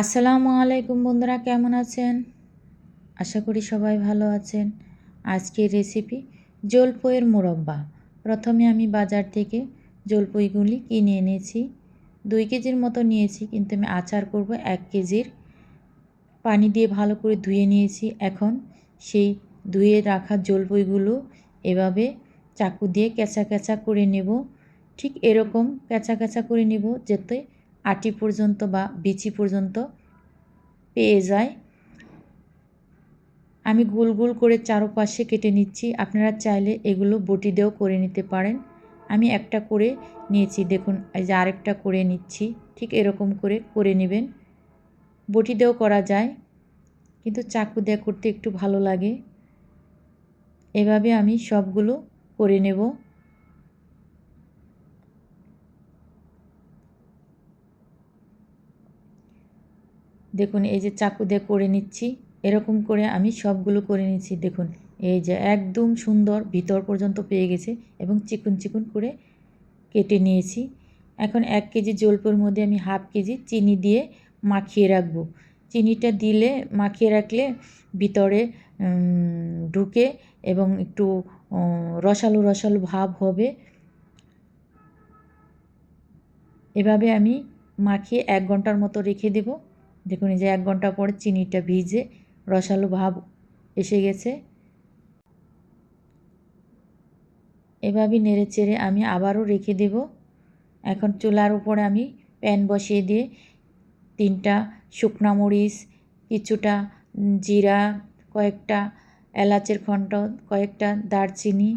আসসালামু আলাইকুম বন্ধুরা, কেমন আছেন? আশা করি সবাই ভালো আছেন। আজকের রেসিপি জলপইয়ের মোরব্বা। প্রথমে আমি বাজার থেকে জলপইগুলি কিনে এনেছি। দুই কেজির মতো নিয়েছি, কিন্তু আমি আচার করব এক কেজির। পানি দিয়ে ভালো করে ধুয়ে নিয়েছি। এখন সেই ধুয়ে রাখা জলপইগুলো এভাবে চাকু দিয়ে কেঁচা কেঁচা করে নেব। ঠিক এরকম কেঁচা কেঁচা করে নেব, যাতে আটি পর্যন্ত বা বিচি পর্যন্ত পেয়ে যায়। আমি গোল গোল করে চারোপাশে কেটে নিচ্ছি। আপনারা চাইলে এগুলো বটি দিয়েও করে নিতে পারেন। আমি একটা করে নিয়েছি। দেখুন, এই যে আরেকটা করে নিচ্ছি। ঠিক এরকম করে করে নেবেন। বটি দিয়েও করা যায়। কিন্তু চাকু দিয়ে করতে একটু ভালো লাগে। এভাবে আমি সবগুলো করে নেব। দেখুন, এই যে চাকু দিয়ে করে নিচ্ছি, এরকম করে আমি সবগুলো করে নিচ্ছি। দেখুন, এই যে একদম সুন্দর ভিতর পর্যন্ত পেয়ে গেছে এবং চিকুন চিকুন করে কেটে নিয়েছি। এখন এক কেজি জলপোর মধ্যে আমি হাফ কেজি চিনি দিয়ে মাখিয়ে রাখব। চিনিটা দিলে, মাখিয়ে রাখলে ভিতরে ঢুকে এবং একটু রসালো রসালো ভাব হবে। এভাবে আমি মাখিয়ে এক ঘণ্টার মতো রেখে দেবো। দেখুন এই যে এক ঘণ্টা পরে চিনিটা ভিজে রসালো ভাব এসে গেছে। এভাবে নেড়ে চেড়ে আমি আবারও রেখে দেব। এখন চুলার উপরে আমি প্যান বসিয়ে দিয়ে তিনটা শুকনা মরিচ, কিছুটা জিরা, কয়েকটা এলাচের খণ্ড কয়েকটা দারচিনি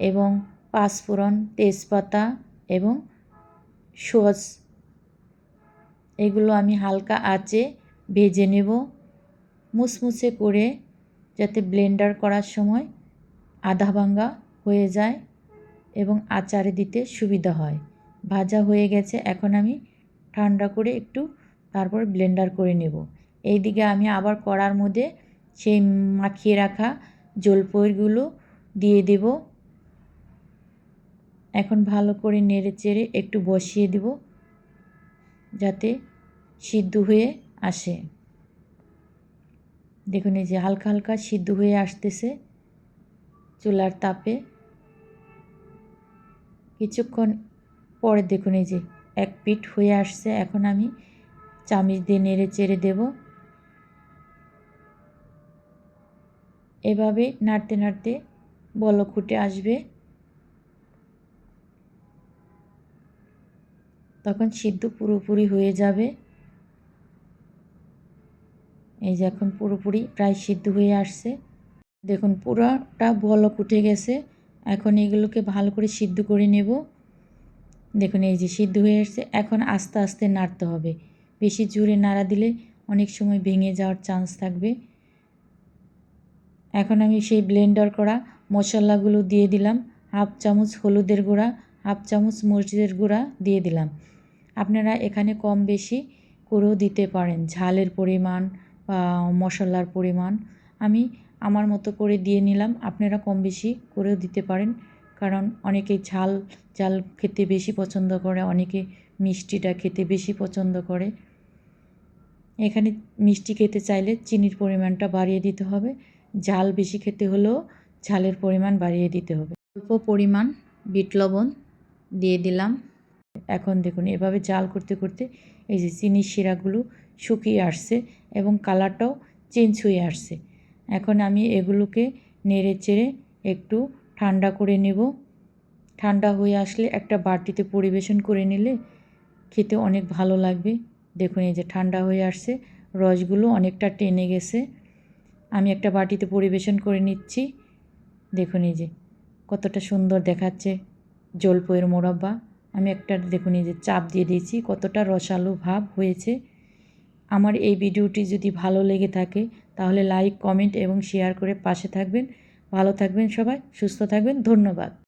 এবং পাঁচফোড়ন তেজপাতা এবং সস এগুলো আমি হালকা আঁচে ভেজে নেব। মুসমুসে করে যাতে ব্লেন্ডার করার সময় আধা ভাঙ্গা হয়ে যায় এবং আচারে দিতে সুবিধা হয়। ভাজা হয়ে গেছে, এখন আমি ঠান্ডা করে একটু তারপর ব্লেন্ডার করে নেব। এই দিকে আমি আবার কড়ার মধ্যে সেই মাখিয়ে রাখা জলপইগুলো দিয়ে দেব। এখন ভালো করে নেড়ে চেড়ে একটু বসিয়ে দেব, যাতে সিদ্ধ হয়ে আসে। দেখুন, এই যে হালকা হালকা সিদ্ধ হয়ে আসতেছে চুলার তাপে। কিছুক্ষণ পরে দেখুন, এই যে এক পিঠ হয়ে আসছে। এখন আমি চামিচ দিয়ে নেড়ে চেড়ে দেব। এভাবে নাড়তে নাড়তে বলক ফুটে আসবে। তখন সিদ্ধ পুরোপুরি হয়ে যাবে। এই যে এখন পুরোপুরি প্রায় সিদ্ধ হয়ে আসছে। দেখুন, পুরোটা বলক উঠে গেছে। এখন এগুলোকে ভালো করে সিদ্ধ করে নেব। দেখুন, এই যে সিদ্ধ হয়ে আসছে। এখন আস্তে আস্তে নাড়তে হবে। বেশি জোরে নাড়া দিলে অনেক সময় ভেঙে যাওয়ার চান্স থাকবে। এখন আমি সেই ব্লেন্ডার করা মশলাগুলো দিয়ে দিলাম। হাফ চামচ হলুদের গুঁড়া, হাফ চামচ মরিচের গুঁড়া দিয়ে দিলাম। আপনারা এখানে কম বেশি করেও দিতে পারেন। ঝালের পরিমাণ মশলার পরিমাণ। আমি আমার মতো করে দিয়ে নিলাম। আপনারা কম বেশি করেও দিতে পারেন। কারণ অনেকে ঝাল ঝাল খেতে বেশি পছন্দ করে, অনেকে মিষ্টিটা খেতে বেশি পছন্দ করে। এখানে মিষ্টি খেতে চাইলে চিনির পরিমাণটা বাড়িয়ে দিতে হবে। ঝাল বেশি খেতে হলেও ঝালের পরিমাণ বাড়িয়ে দিতে হবে। অল্প পরিমাণ বিট লবণ দিয়ে দিলাম। এখন দেখুন, এভাবে জাল করতে করতে এই যে চিনির শিরাগুলো শুকিয়ে আসছে এবং কালারটাও চেঞ্জ হয়ে আসছে। এখন আমি এগুলোকে নেড়ে চেড়ে একটু ঠান্ডা করে নেব। ঠান্ডা হয়ে আসলে একটা বাটিতে পরিবেশন করে নিলে খেতে অনেক ভালো লাগবে। দেখুন এই যে ঠান্ডা হয়ে আসছে, রসগুলো অনেকটা টেনে গেছে। আমি একটা বাটিতে পরিবেশন করে নিচ্ছি। দেখুন এই যে কতটা সুন্দর দেখাচ্ছে জলপয়ের মোরব্বা। আমি একটা দেখুন এই যে চাপ দিয়ে দিয়েছি, কতটা রসালো ভাব হয়েছে। আমার এই ভিডিওটি যদি ভালো লেগে থাকে, তাহলে লাইক কমেন্ট এবং শেয়ার করে পাশে থাকবেন। ভালো থাকবেন সবাই, সুস্থ থাকবেন, ধন্যবাদ।